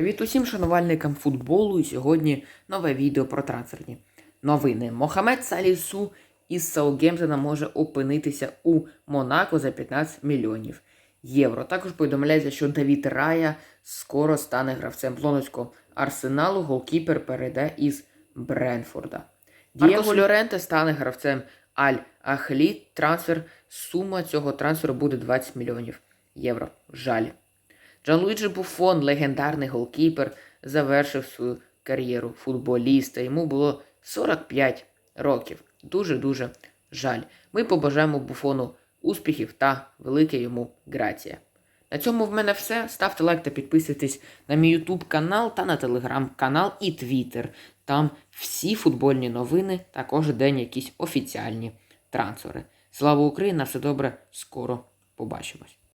Привіт усім шанувальникам футболу. І сьогодні нове відео про трансферні новини. Мохамед Салісу із Саутгемптона може опинитися у Монако за 15 мільйонів євро. Також повідомляється, що Давід Рая скоро стане гравцем лондонського арсеналу. Голкіпер перейде із Бренфорда. Дієго Льоренте стане гравцем Аль Ахлі. Трансфер. Сума цього трансферу буде 20 мільйонів євро. Жаль. Джанлуїджі Буфон, легендарний голкіпер, завершив свою кар'єру футболіста. Йому було 45 років. Дуже-дуже жаль. Ми побажаємо Буфону успіхів та велике йому грація. На цьому в мене все. Ставте лайк та підписуйтесь на мій YouTube канал та на телеграм-канал і Twitter. Там всі футбольні новини та кожен день якісь офіціальні трансфери. Слава Україні! На все добре! Скоро побачимось!